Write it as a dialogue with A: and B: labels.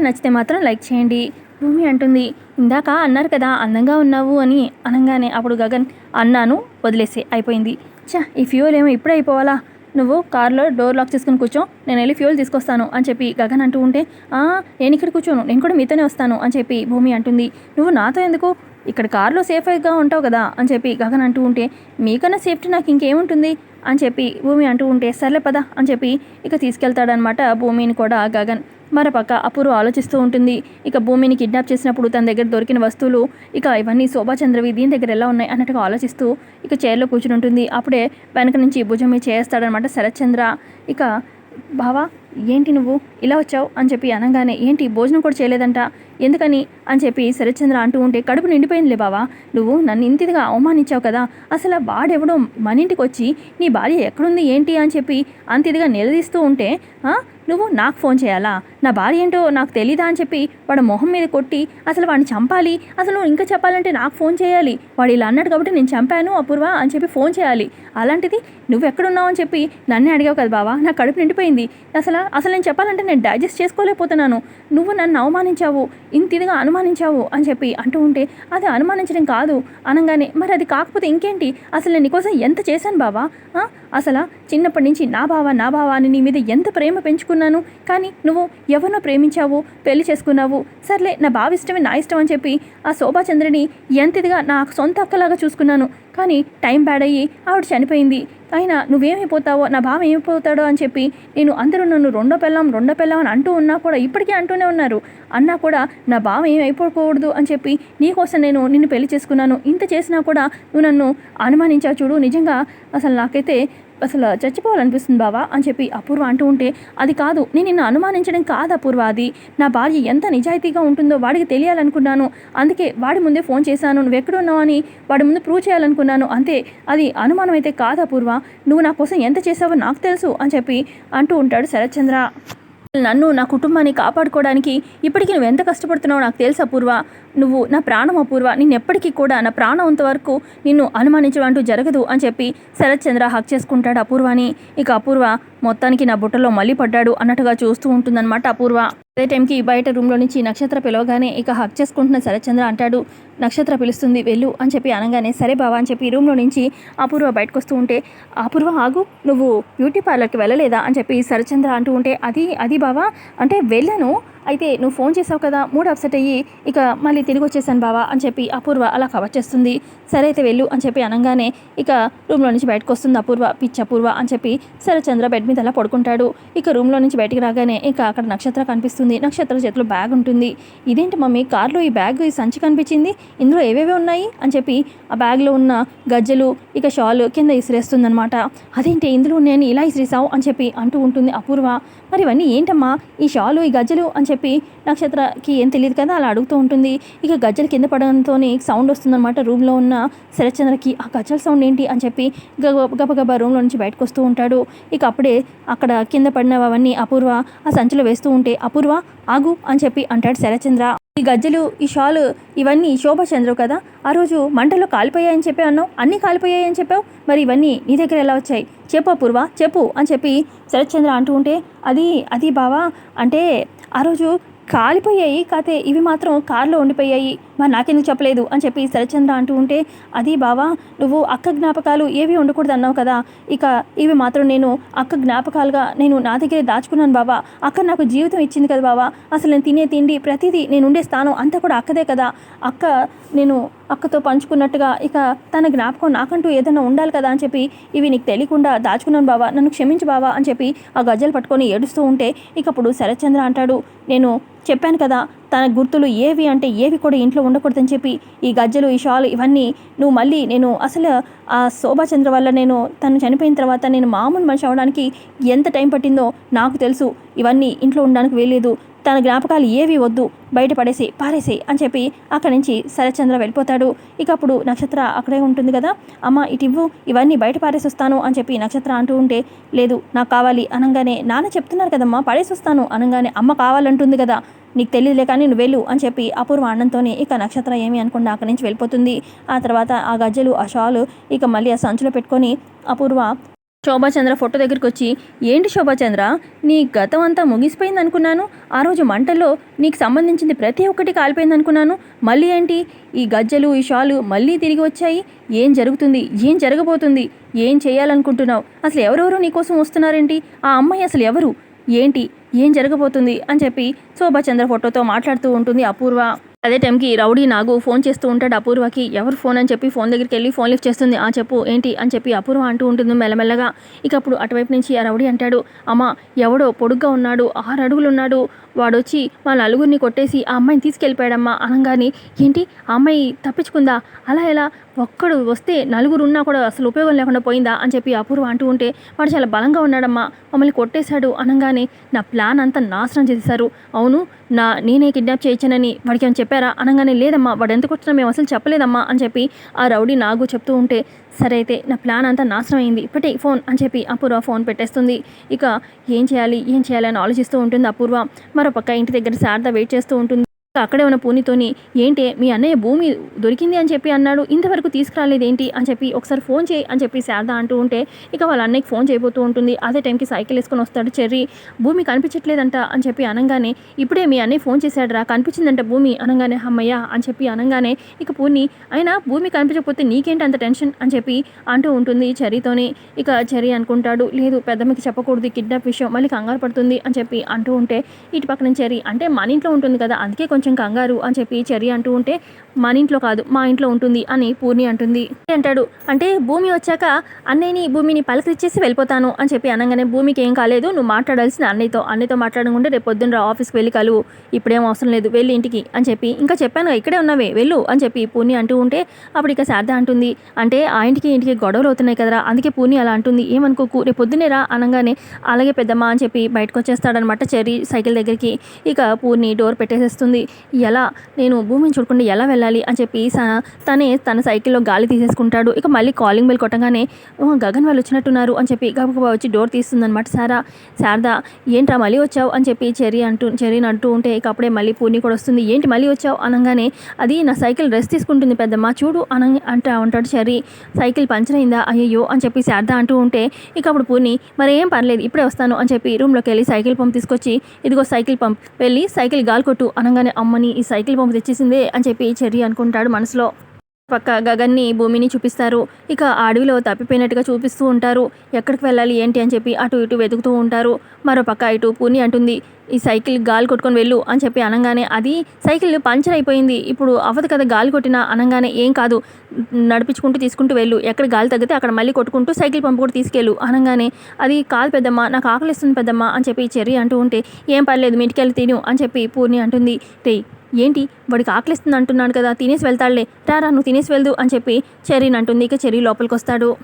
A: నచ్చితే మాత్రం లైక్ చేయండి. భూమి అంటుంది ఇందాక అన్నారు కదా అందంగా ఉన్నావు అని అనగానే అప్పుడు గగన్ అన్నాను వదిలేసి అయిపోయింది. చా ఈ ఫ్యూల్ ఏమో ఇప్పుడే అయిపోవాలా? నువ్వు కార్లో డోర్ లాక్ చేసుకుని కూర్చో నేను వెళ్ళి ఫ్యూల్ తీసుకొస్తాను అని చెప్పి గగన్ అంటూ ఉంటే నేను ఇక్కడ కూర్చోను నేను కూడా మీతోనే వస్తాను అని చెప్పి భూమి అంటుంది. నువ్వు నాతో ఎందుకు? ఇక్కడ కార్లో సేఫ్గా ఉంటావు కదా అని చెప్పి గగన్ అంటూ ఉంటే మీకన్నా సేఫ్టీ నాకు ఇంకేముంటుంది? అని చెప్పి భూమి అంటూ ఉంటే సర్లే పదా అని చెప్పి ఇక తీసుకెళ్తాడనమాట భూమిని కూడా గగన్. మరోపక్క అపూర్వ ఆలోచిస్తూ ఉంటుంది. ఇక భూమిని కిడ్నాప్ చేసినప్పుడు తన దగ్గర దొరికిన వస్తువులు ఇక ఇవన్నీ శోభాచంద్రవి దీని దగ్గర ఎలా ఉన్నాయి అన్నట్టుగా ఆలోచిస్తూ ఇక చైర్లో కూర్చుని ఉంటుంది. అప్పుడే వెనక నుంచి భుజం మీద చేస్తాడనమాట శరత్చంద్ర. ఇక బావా ఏంటి నువ్వు? ఇలా వచ్చావు? అని చెప్పి అనగానే ఏంటి భోజనం కూడా చేయలేదంట? ఎందుకని? అని చెప్పి శరత్చంద్ర అంటూ ఉంటే కడుపు నిండిపోయిందిలే బావా. నువ్వు నన్ను ఇంతగా అవమానించావు కదా. అసలు వాడెవడో మన ఇంటికి వచ్చి నీ భార్య ఎక్కడుంది ఏంటి? అని చెప్పి అంత ఇదిగా నిలదీస్తూ ఉంటే నువ్వు నాకు ఫోన్ చేయాలా? నా భార్య ఏంటో నాకు తెలీదా అని చెప్పి వాడు మొహం మీద కొట్టి అసలు వాడిని చంపాలి? అసలు నువ్వు ఇంకా చెప్పాలంటే నాకు ఫోన్ చేయాలి. వాడు ఇలా అన్నాడు కాబట్టి నేను చంపాను అపూర్వ అని చెప్పి ఫోన్ చేయాలి. అలాంటిది నువ్వు ఎక్కడున్నావు అని చెప్పి నన్నే అడిగావు కదా బావా. నా కడుపు నిండిపోయింది. అసలు అసలు నేను చెప్పాలంటే నేను డైజెస్ట్ చేసుకోలేకపోతున్నాను. నువ్వు నన్ను అవమానించావు. ఇంత ఇదిగా అనుమానించావు అని చెప్పి అంటూ ఉంటే అది అనుమానించడం కాదు. అనగానే మరి అది కాకపోతే ఇంకేంటి? అసలు నేను నీకోసం ఎంత చేశాను బావా? అసలు చిన్నప్పటి నుంచి నా బావ నా బావా అని నీ మీద ఎంత ప్రేమ పెంచుకున్నాను? కానీ నువ్వు ఎవరినో ప్రేమించావు పెళ్ళి చేసుకున్నావు. సర్లే నా బావ ఇష్టమే నా ఇష్టం అని చెప్పి ఆ శోభాచంద్రని ఎంత ఇదిగా నా సొంత అక్కలాగా చూసుకున్నాను. కానీ టైం బ్యాడ్ అయ్యి ఆవిడ చనిపోయింది. అయినా నువ్వేమైపోతావో నా బావ ఏమైపోతాడో అని చెప్పి నేను అందరూ నన్ను రెండో పెళ్ళాం రెండో పెళ్ళాం అని అంటూ ఉన్నా కూడా ఇప్పటికీ అంటూనే ఉన్నారు. అన్నా కూడా నా బావ ఏమైపోకూడదు అని చెప్పి నీకోసం నేను నిన్ను పెళ్ళి చేసుకున్నాను. ఇంత చేసినా కూడా నువ్వు నన్ను అనుమానించావు చూడు. నిజంగా అసలు నాకైతే అసలు చచ్చిపోవాలనిపిస్తుంది బావా అని చెప్పి అపూర్వ అంటూ ఉంటే అది కాదు నేను నిన్ను అనుమానించడం కాదు అపూర్వ అది. నా భార్య ఎంత నిజాయితీగా ఉంటుందో వాడికి తెలియాలనుకున్నాను. అందుకే వాడి ముందే ఫోన్ చేశాను. నువ్వు ఎక్కడున్నావు అని వాడి ముందు ప్రూవ్ చేయాలనుకున్నాను. అంతే అది అనుమానం అయితే కాదు అపూర్వ. నువ్వు నా కోసం ఎంత చేసావో నాకు తెలుసు అని చెప్పి అంటూ ఉంటాడు శరత్చంద్ర. నన్ను నా కుటుంబాన్ని కాపాడుకోవడానికి ఇప్పటికీ నువ్వు ఎంత కష్టపడుతున్నావో నాకు తెలుసు అపూర్వ. నువ్వు నా ప్రాణం అపూర్వ. నేను ఎప్పటికీ కూడా నా ప్రాణం అంతవరకు నిన్ను అనుమానించడం అంటూ జరగదు అని చెప్పి శరత్ చంద్ర హక్ చేసుకుంటాడు అపూర్వని. ఇక అపూర్వ మొత్తానికి నా బుట్టలో మళ్ళీ పడ్డాడు అన్నట్టుగా చూస్తూ ఉంటుందన్నమాట అపూర్వ. అదే టైంకి బయట రూమ్లో నుంచి నక్షత్ర పిలవగానే ఇక హక్ చేసుకుంటున్న శరత్చంద్ర అంటాడు నక్షత్ర పిలుస్తుంది వెళ్ళు అని చెప్పి అనగానే సరే బావా అని చెప్పి రూమ్లో నుంచి అపూర్వ బయటకు వస్తూ ఉంటే అపూర్వ ఆగు నువ్వు బ్యూటీ పార్లర్కి వెళ్ళలేదా అని చెప్పి శరత్చంద్ర అంటూ ఉంటే అది అది బావా? అంటే వెళ్ళాను అయితే నువ్వు ఫోన్ చేసావు కదా మూడు అప్సెట్ అయ్యి ఇక మళ్ళీ తిరిగి వచ్చేసాను బావా అని చెప్పి అపూర్వ అలా కవర్ చేస్తుంది. సరే అయితే వెళ్ళు అని చెప్పి అనగానే ఇక రూమ్లో నుంచి బయటకు వస్తుంది అపూర్వ పిచ్చి అపూర్వ అని చెప్పి సరే చంద్ర బెడ్ మీద అలా పడుకుంటాడు. ఇక రూమ్లో నుంచి బయటికి రాగానే ఇక అక్కడ నక్షత్ర కనిపిస్తుంది. నక్షత్ర చేతిలో బ్యాగ్ ఉంటుంది. ఇదేంటి మమ్మీ కార్లో ఈ బ్యాగ్ ఈ సంచి కనిపించింది? ఇందులో ఏవేవి ఉన్నాయి? అని చెప్పి ఆ బ్యాగ్లో ఉన్న గజ్జలు ఇక షాల్ కింద ఇసిరేస్తుందనమాట అదేంటి ఇందులో నేను ఇలా ఇసిరేసావు అని చెప్పి అంటూ ఉంటుంది అపూర్వ. మరి ఇవన్నీ ఏంటమ్మా? ఈ షాలు ఈ గజ్జలు అని చెప్పి నక్షత్రకి ఏం తెలియదు కదా అలా అడుగుతూ ఉంటుంది. ఇక గజ్జలు కింద పడడంతో సౌండ్ వస్తుందన్నమాట. రూమ్లో ఉన్న శరత్చంద్రకి ఆ గజ్జల సౌండ్ ఏంటి అని చెప్పి గబ గబగబా రూమ్లో నుంచి బయటకు వస్తూ ఉంటాడు. ఇక అప్పుడే అక్కడ కింద పడినవన్నీ అపూర్వ ఆ సంచిలో వేస్తూ ఉంటే అపూర్వ ఆగు అని చెప్పి అంటాడు శరత్చంద్ర. ఈ గజ్జలు ఈ షాలు ఇవన్నీ శోభచంద్రవు కదా. ఆ రోజు మంటలో కాలిపోయాయని చెప్పి అన్నావు? అన్నీ కాలిపోయాయని చెప్పావు? మరి ఇవన్నీ నీ దగ్గర ఎలా వచ్చాయి? చెప్పు అపూర్వ చెప్పు అని చెప్పి శరత్చంద్ర అంటూ ఉంటే అది అది బావా అంటే ఆ రోజు కాలిపోయాయి కాతే ఇవి మాత్రం కారులో ఉండిపోయాయి. మరి నాకెందుకు చెప్పలేదు? అని చెప్పి శరత్చంద్ర అంటూ ఉంటే అది బావా నువ్వు అక్క జ్ఞాపకాలు ఏవి ఉండకూడదు అన్నావు కదా. ఇక ఇవి మాత్రం నేను అక్క జ్ఞాపకాలుగా నేను నా దగ్గరే దాచుకున్నాను బావా. అక్క నాకు జీవితం ఇచ్చింది కదా బావా. అసలు నేను తినే తిండి ప్రతిదీ నేను ఉండే స్థానం అంతా కూడా అక్కదే కదా. అక్క నేను అక్కతో పంచుకున్నట్టుగా ఇక తన జ్ఞాపకం నాకంటూ ఏదైనా ఉండాలి కదా అని చెప్పి ఇవి నీకు తెలియకుండా దాచుకున్నాను బావా నన్ను క్షమించు బావా అని చెప్పి ఆ గజ్జలు పట్టుకొని ఏడుస్తూ ఉంటే ఇకప్పుడు శరత్చంద్ర అంటాడు నేను చెప్పాను కదా తన గుర్తులు ఏవి అంటే ఏవి కూడా ఇంట్లో ఉండకూడదని చెప్పి ఈ గజ్జలు ఈ షాల్ ఇవన్నీ నువ్వు మళ్ళీ నేను అసలు ఆ శోభాచంద్ర వల్ల నేను తను చనిపోయిన తర్వాత నేను మామూలు మనిషి అవడానికి ఎంత టైం పట్టిందో నాకు తెలుసు. ఇవన్నీ ఇంట్లో ఉండడానికి వేయలేదు తన జ్ఞాపకాలు ఏవి వద్దు. బయటపడేసి పారేసి అని చెప్పి అక్కడి నుంచి శరచంద్ర వెళ్ళిపోతాడు. ఇక అప్పుడు నక్షత్ర అక్కడే ఉంటుంది కదా. అమ్మ ఇటివ్వు ఇవన్నీ బయట పారేసి వస్తాను అని చెప్పి నక్షత్ర అంటూ ఉంటే లేదు నాకు కావాలి అనగానే నాన్న చెప్తున్నారు కదమ్మా పడేసి వస్తాను అనగానే అమ్మ కావాలంటుంది కదా. నీకు తెలియదులే కానీ నువ్వు వెళ్ళు అని చెప్పి అపూర్వ అన్నంతోనే ఇక నక్షత్ర ఏమి అనుకుండా అక్కడి నుంచి వెళ్ళిపోతుంది. ఆ తర్వాత ఆ గజ్జలు ఆ షాలు ఇక మళ్ళీ ఆ సంచులో పెట్టుకొని అపూర్వ శోభాచంద్ర ఫోటో దగ్గరికి వచ్చి ఏంటి శోభాచంద్ర? నీ గతం అంతా ముగిసిపోయింది అనుకున్నాను. ఆ రోజు మంటల్లో నీకు సంబంధించింది ప్రతి ఒక్కటి కాలిపోయింది అనుకున్నాను. మళ్ళీ ఏంటి? ఈ గజ్జలు ఈ షాలు మళ్ళీ తిరిగి వచ్చాయి. ఏం జరుగుతుంది? ఏం జరగబోతుంది? ఏం చేయాలనుకుంటున్నావు? అసలు ఎవరెవరు నీకోసం వస్తున్నారేంటి? ఆ అమ్మాయి అసలు ఎవరు? ఏంటి? ఏం జరగబోతుంది అని చెప్పి శోభాచంద్ర ఫోటోతో మాట్లాడుతూ ఉంటుంది అపూర్వ. అదే టైంకి రౌడీ నాగు ఫోన్ చేస్తూ ఉంటాడు అపూర్వకి. ఎవరు ఫోన్ అని చెప్పి ఫోన్ దగ్గరికి వెళ్ళి ఫోన్ లిఫ్ట్ చేస్తుంది. ఆ చెప్పు ఏంటి? అని చెప్పి అపూర్వ అంటూ ఉంటుంది మెల్లమెల్లగా. ఇక అప్పుడు అటువైపు నుంచి ఆ రౌడీ అంటాడు అమ్మ ఎవడో పొడుగ్గా ఉన్నాడు ఆరు అడుగులు ఉన్నాడు వాడు వచ్చి మా నలుగురిని కొట్టేసి ఆ అమ్మాయిని తీసుకెళ్ళిపోయాడమ్మా అనగానే ఏంటి ఆ అమ్మాయి తప్పించుకుందా? అలా ఎలా? ఒక్కడు వస్తే నలుగురు ఉన్నా కూడా అసలు ఉపయోగం లేకుండా పోయిందా? అని చెప్పి అపూర్వ అంటూ ఉంటే వాడు చాలా బలంగా ఉన్నాడమ్మా మమ్మల్ని కొట్టేశాడు అనగానే నా ప్లాన్ అంతా నాశనం చేశారు అవును నా నేనే కిడ్నాప్ చేయించానని వాడికి ఏమైనా చెప్పారా? అనగానే లేదమ్మా వాడు ఎంత కొట్టినా మేము అసలు చెప్పలేదమ్మా అని చెప్పి ఆ రౌడీ నాగు చెప్తూ ఉంటే సరే అయితే నా ప్లాన్ అంతా నాశనం అయింది ఇప్పటి ఫోన్ అని చెప్పి అపూర్వ ఫోన్ పెట్టేస్తుంది. ఇక ఏం చేయాలి ఏం చేయాలి అని ఆలోచిస్తూ ఉంటుంది అపూర్వ. మరోపక్క ఇంటి దగ్గర శారద వెయిట్ చేస్తూ ఉంటుంది. అక్కడే ఉన్న పూనితోని ఏంటి మీ అన్నయ్య భూమి దొరికింది అని చెప్పి అన్నాడు. ఇంతవరకు తీసుకురాలేదేంటి? అని చెప్పి ఒకసారి ఫోన్ చేయి అని చెప్పి శారద అంటూ ఉంటే ఇక వాళ్ళ అన్నయ్యకి ఫోన్ చేయబోతూ ఉంటుంది. అదే టైంకి సైకిల్ వేసుకొని వస్తాడు చెర్రీ. భూమి కనిపించట్లేదంట అని చెప్పి అనగానే ఇప్పుడే మీ అన్నయ్య ఫోన్ చేశాడురా కనిపించిందంట భూమి అనగానే అమ్మయ్య అని చెప్పి అనగానే ఇక పూర్ణి అయినా భూమి కనిపించకపోతే నీకేంటి అంత టెన్షన్? అని చెప్పి అంటూ ఉంటుంది చెర్రీతోని. ఇక చెర్రీ అనుకుంటాడు లేదు పెద్దమ్మకి చెప్పకూడదు కిడ్నాప్ విషయం మళ్ళీ కంగారు పడుతుంది అని చెప్పి అంటూ ఉంటే ఇటు పక్కన చెర్రీ అంటే మన ఇంట్లో ఉంటుంది కదా అందుకే కొంచెం కంగారు అని చెప్పి చెరి అంటూ ఉంటే మన ఇంట్లో కాదు మా ఇంట్లో ఉంటుంది అని పూర్ణి అంటుంది. అంటాడు అంటే భూమి వచ్చాక అన్నయ్యని భూమిని పలకరిచ్చేసి వెళ్ళిపోతాను అని చెప్పి అనగానే భూమికి ఏం కాలేదు నువ్వు మాట్లాడాల్సిన అన్నయ్యతో అన్నయ్యతో మాట్లాడకుంటే రేపు పొద్దున్న రా ఆఫీస్కి వెళ్ళి కలువు ఇప్పుడేం అవసరం లేదు వెళ్ళి ఇంటికి అని చెప్పి ఇంకా చెప్పాను ఇక్కడే ఉన్నావే వెళ్ళు అని చెప్పి పూర్ణి అంటూ ఉంటే అప్పుడు ఇక శారద అంటుంది అంటే ఆ ఇంటికి ఇంటికి గొడవలు అవుతున్నాయి కదరా అందుకే పూర్ణి అలా అంటుంది ఏమనుకోకు రేపు పొద్దునే రా అనగానే అలాగే పెద్దమ్మ అని చెప్పి బయటకు వచ్చేస్తాడనమాట చెర్రీ సైకిల్ దగ్గరికి. ఇక పూర్ణి డోర్ పెట్టేసేస్తుంది. ఎలా నేను భూమిని చూడకుండా ఎలా వెళ్ళాలి అని చెప్పి స- తనే తన సైకిల్లో గాలి తీసేసుకుంటాడు. ఇక మళ్ళీ కాలింగ్ బెల్ కొట్టగానే "ఓ, గగన్ వాళ్ళు వచ్చినట్టున్నారు అని చెప్పి గబగబా వచ్చి డోర్ తీస్తుందనమాట సారా. శారదా ఏంట్రా మళ్ళీ వచ్చావు? అని చెప్పి చెర్రీ అంటూ చెర్రీని అంటూ ఉంటే ఇక అప్పుడే మళ్ళీ పూర్ణి కూడా వస్తుంది. ఏంటి మళ్ళీ వచ్చావు? అనగానే అది నా సైకిల్ రెస్ట్ తీసుకుంటుంది పెద్దమ్మ చూడు అన అంటా ఉంటాడు చెర్రీ. సైకిల్ పంచర్ అయిందా? అయ్యో అని చెప్పి శారదా అంటూ ఉంటే ఇక అప్పుడు పూర్ణి మరేం పర్లేదు ఇప్పుడే వస్తాను అని చెప్పి రూమ్లోకి వెళ్ళి సైకిల్ పంప్ తీసుకొచ్చి ఇదిగో సైకిల్ పంప్ వెళ్ళి సైకిల్ గాలి కొట్టు అనగానే అమ్మని ఈ సైకిల్ బొమ్మ తెచ్చేసిందే అని చెప్పి చెర్రీ అనుకుంటాడు మనసులో. పక్క గగన్ని భూమిని చూపిస్తారు. ఇక అడవిలో తప్పిపోయినట్టుగా చూపిస్తూ ఉంటారు. ఎక్కడికి వెళ్ళాలి ఏంటి అని చెప్పి అటు ఇటు వెతుకుతూ ఉంటారు. మరో పక్క ఇటు పూని అంటుంది ఈ సైకిల్ గాలి కొట్టుకొని వెళ్ళు అని చెప్పి అనగానే అది సైకిల్ పంచర్ అయిపోయింది. ఇప్పుడు అవ్వదు కదా గాలి కొట్టినా అనగానే ఏం కాదు. నడిపించుకుంటూ తీసుకుంటూ వెళ్ళు. ఎక్కడ గాలి తగ్గితే అక్కడ మళ్ళీ కొట్టుకుంటూ సైకిల్ పంపు కూడా తీసుకెళ్ళు అనగానే అది కాదు పెద్దమ్మ నాకు ఆకలిస్తుంది పెద్దమ్మ అని చెప్పి చెర్రి అంటూ ఉంటే ఏం పర్లేదు మీటికెళ్ళి వెళ్ళి తిను అని చెప్పి పూర్ణి అంటుంది. రే ఏంటి? వాడికి ఆకలిస్తుంది అంటున్నాడు కదా తినేసి వెళ్తాడులే. రా రా నువ్వు తినేసి వెళ్దు అని చెప్పి చెర్రీని అంటుంది. ఇక చెర్రీ లోపలికి వస్తాడు